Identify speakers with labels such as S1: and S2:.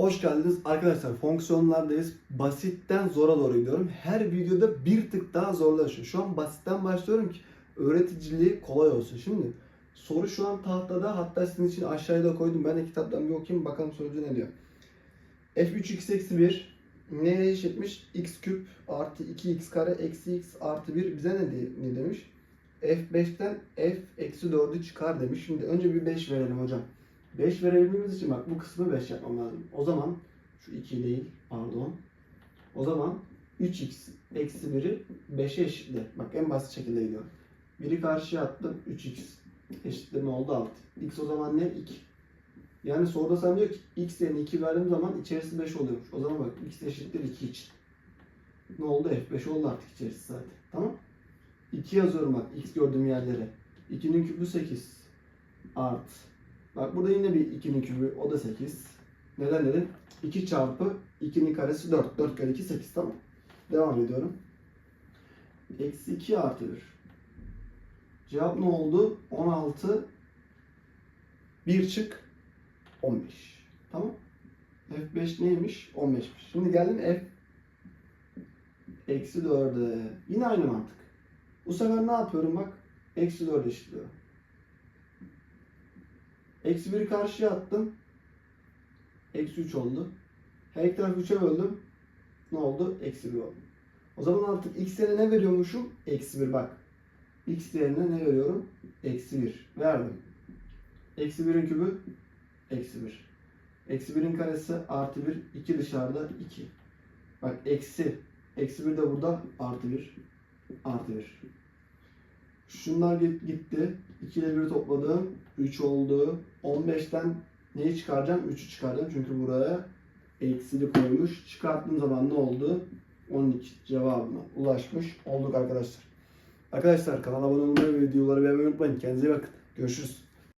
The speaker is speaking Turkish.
S1: Hoş geldiniz arkadaşlar. Fonksiyonlardayız. Basitten zora doğru gidiyorum. Her videoda bir tık daha zorlaşıyor. Şu an basitten başlıyorum ki öğreticiliği kolay olsun. Şimdi soru şu an tahtada. Hatta sizin için aşağıya da koydum. Ben de kitaptan bir okuyayım bakalım sorucu ne diyor. f3x eksi 1 neye eşitmiş? x küp artı 2x kare eksi x artı 1 bize ne, ne demiş? f5'ten f eksi 4'ü çıkar demiş. Şimdi önce bir 5 verelim hocam. 5 verebilmemiz için bak bu kısmı 5 yapmam lazım. O zaman şu 2 değil pardon. O zaman 3x eksi 1'i 5'e eşitle. Bak en basit şekilde gidiyorum. 1'i karşıya attım 3x eşitleme oldu 6. x o zaman ne? 2. Yani soruda sana diyor ki x yerine 2 verdiğim zaman içerisi 5 oluyormuş. O zaman bak x eşittir 2 için. Ne oldu? F5 oldu artık içerisi zaten. Tamam. 2 yazıyorum bak x gördüğüm yerlere. 2'nin küpü 8 art. Bak burada yine bir 2'nin kübü o da 8. Neden dedim? 2 çarpı 2'nin karesi 4. 4 kare 2 8 tamam. Devam ediyorum. Eksi 2 artı 1. Cevap ne oldu? 16 1 çık 15. Tamam. F5 neymiş? 15'miş. Şimdi geldim F eksi 4'e. Yine aynı mantık. Bu sefer ne yapıyorum bak? Eksi 4 eşitliyorum. Eksi 1'i karşıya attım. Eksi 3 oldu. Her iki tarafı 3'e böldüm. Ne oldu? Eksi 1 oldu. O zaman artık x yerine ne veriyormuşum? Eksi 1 bak. x yerine ne veriyorum? Eksi 1. Verdim. Eksi 1'in kübü? Eksi 1. Eksi 1'in karesi artı 1. 2 dışarıda 2. Bak eksi. Eksi 1 de burada artı 1. Artı 1. Şunlar git- gitti. 2 ile 1'i topladım. 3 oldu. 15'ten neyi çıkaracağım? 3'ü çıkaracağım. Çünkü buraya eksili koymuş. Çıkarttığım zaman ne oldu? 12 cevabına ulaşmış olduk arkadaşlar. Arkadaşlar kanala abone olmayı ve videoları beğenmeyi unutmayın. Kendinize iyi bakın. Görüşürüz.